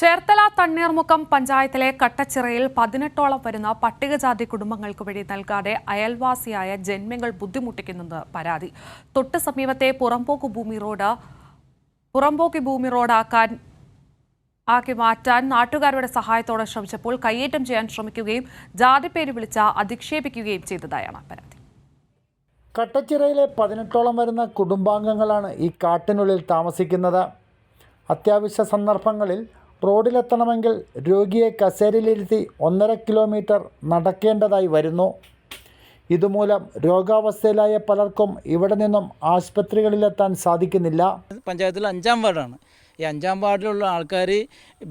ചേർത്തല തണ്ണീർമുഖം പഞ്ചായത്തിലെ കട്ടച്ചിറയിൽ പതിനെട്ടോളം വരുന്ന പട്ടികജാതി കുടുംബങ്ങൾക്ക് വഴി നൽകാതെ അയൽവാസിയായ ജന്മങ്ങൾ ബുദ്ധിമുട്ടിക്കുന്നെന്ന് പരാതി. തൊട്ട് സമീപത്തെ പുറമ്പോക്ക് ഭൂമി റോഡ് പുറമ്പോക്ക് ഭൂമി റോഡാക്കാൻ ആക്കി മാറ്റാൻ നാട്ടുകാരുടെ സഹായത്തോടെ ശ്രമിച്ചപ്പോൾ കയ്യേറ്റം ചെയ്യാൻ ശ്രമിക്കുകയും ജാതിപ്പേര് വിളിച്ച അധിക്ഷേപിക്കുകയും ചെയ്തതായാണ് പരാതി. കട്ടച്ചിറയിലെ പതിനെട്ടോളം വരുന്ന കുടുംബാംഗങ്ങളാണ് ഈ കാട്ടിനുള്ളിൽ താമസിക്കുന്നത്. അത്യാവശ്യ സന്ദർഭങ്ങളിൽ റോഡിലെത്തണമെങ്കിൽ രോഗിയെ കസേരയിലിരുത്തി ഒന്നര കിലോമീറ്റർ നടക്കേണ്ടതായി വരുന്നു. ഇതുമൂലം രോഗാവസ്ഥയിലായ പലർക്കും ഇവിടെ നിന്നും ആശുപത്രികളിലെത്താൻ സാധിക്കുന്നില്ല. പഞ്ചായത്തിൽ അഞ്ചാം വാർഡാണ്. ഈ അഞ്ചാം വാർഡിലുള്ള ആൾക്കാർ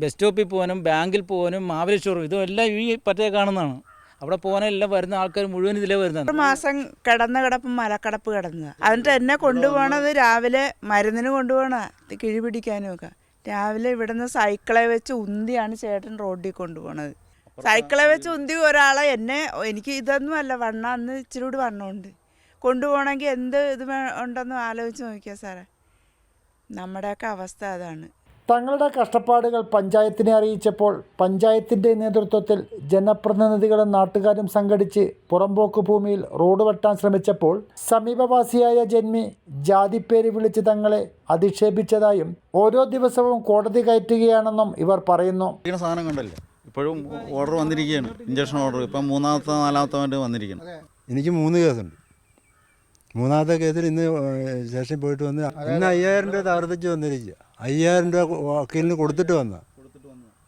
ബസ് സ്റ്റോപ്പിൽ പോകാനും ബാങ്കിൽ പോകാനും മാവേശ്വറും ഇതും എല്ലാം ഈ പറ്റേ കാണുന്നതാണ്. അവിടെ പോകാനെല്ലാം വരുന്ന ആൾക്കാർ മുഴുവൻ ഇതിലേ വരുന്നത് ഒരു മാസം കിടന്ന കിടപ്പ് മലക്കടപ്പ് കിടന്നത് എന്നിട്ട് എന്നെ കൊണ്ടുപോകണത് രാവിലെ മരുന്നിന് കൊണ്ടുപോകണ കിഴി പിടിക്കാനും ഒക്കെ. രാവിലെ ഇവിടുന്ന് സൈക്കിളെ വെച്ച് ഉന്തിയാണ് ചേട്ടൻ റോഡിൽ കൊണ്ടുപോണത്. സൈക്കിളെ വെച്ച് ഉന്തി ഒരാളെ എന്നെ എനിക്ക് ഇതൊന്നും അല്ല വണ്ണ അന്ന് ഇച്ചിരി കൂടി വണ്ണമുണ്ട്. കൊണ്ടുപോകണമെങ്കിൽ എന്ത് ഇത് ഉണ്ടെന്ന് ആലോചിച്ച് നോക്കിയാൽ സാറേ. നമ്മുടെയൊക്കെ അവസ്ഥ അതാണ്. തങ്ങളുടെ കഷ്ടപ്പാടുകൾ പഞ്ചായത്തിനെ അറിയിച്ചപ്പോൾ പഞ്ചായത്തിന്റെ നേതൃത്വത്തിൽ ജനപ്രതിനിധികളും നാട്ടുകാരും സംഘടിച്ച് പുറമ്പോക്ക് ഭൂമിയിൽ റോഡ് വെട്ടാൻ ശ്രമിച്ചപ്പോൾ സമീപവാസിയായ ജന്മി ജാതിപ്പേര് വിളിച്ച് തങ്ങളെ അധിക്ഷേപിച്ചതായും ഓരോ ദിവസവും കോടതി കയറ്റുകയാണെന്നും ഇവർ പറയുന്നു. സാധനം കണ്ടല്ലേ? ഇപ്പോഴും ഓർഡർ വന്നിരിക്കുകയാണ്. ഇഞ്ചക്ഷൻ ഓർഡർ ഇപ്പം മൂന്നാമത്തെ നാലാമത്തെ വേണ്ടി വന്നിരിക്കുന്നു എനിക്ക് മൂന്ന് കേസുണ്ട്. മൂന്നാമത്തെ കേസിൽ ഇന്ന് സ്റ്റേഷനിൽ പോയിട്ട് വന്ന് ഇന്ന് അയ്യായിരം രൂപ തവർത്തിച്ച് വന്നിരിക്കുക. അയ്യായിരം രൂപ വക്കീലിന് കൊടുത്തിട്ട് വന്ന.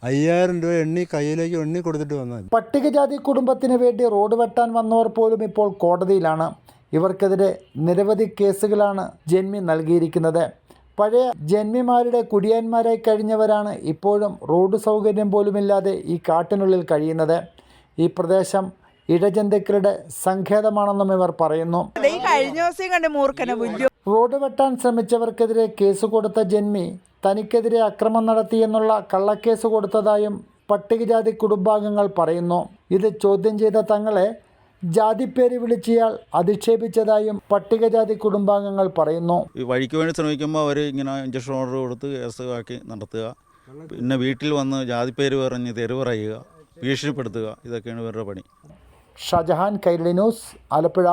അയ്യായിരം രൂപ എണ്ണി കയ്യിലേക്ക് എണ്ണി കൊടുത്തിട്ട് വന്ന പട്ടികജാതി കുടുംബത്തിന് വേണ്ടി റോഡ് വെട്ടാൻ വന്നവർ പോലും ഇപ്പോൾ കോടതിയിലാണ്. ഇവർക്കെതിരെ നിരവധി കേസുകളാണ് ജന്മി നൽകിയിരിക്കുന്നത്. പഴയ ജന്മിമാരുടെ കുടിയാന്മാരായി കഴിഞ്ഞവരാണ് ഇപ്പോഴും റോഡ് സൗകര്യം പോലുമില്ലാതെ ഈ കാട്ടിനുള്ളിൽ കഴിയുന്നത്. ഈ പ്രദേശം ഇഴജന്തുക്കളുടെ സങ്കേതമാണെന്നും ഇവർ പറയുന്നു. റോഡ് വെട്ടാൻ ശ്രമിച്ചവർക്കെതിരെ കേസ് കൊടുത്ത ജന്മി തനിക്കെതിരെ അക്രമം നടത്തിയെന്നുള്ള കള്ളക്കേസ് കൊടുത്തതായും പട്ടികജാതി കുടുംബാംഗങ്ങൾ പറയുന്നു. ഇത് ചോദ്യം ചെയ്ത തങ്ങളെ ജാതിപ്പേര് വിളിച്ചയാൾ അധിക്ഷേപിച്ചതായും പട്ടികജാതി കുടുംബാംഗങ്ങൾ പറയുന്നു. ഈ വഴിക്ക് വേണ്ടി ശ്രമിക്കുമ്പോൾ അവർ ഇങ്ങനെ ഇഞ്ചക്ഷൻ ഓർഡർ കൊടുത്ത് കേസ് ആക്കി നടത്തുക. പിന്നെ വീട്ടിൽ വന്ന് ജാതിപ്പേര് പറഞ്ഞ് തെരുവ് പറയുക ഭീഷണിപ്പെടുത്തുക ഇതൊക്കെയാണ് ഇവരുടെ പണി. ഷാജഹാൻ കൈരളി ന്യൂസ് ആലപ്പുഴ.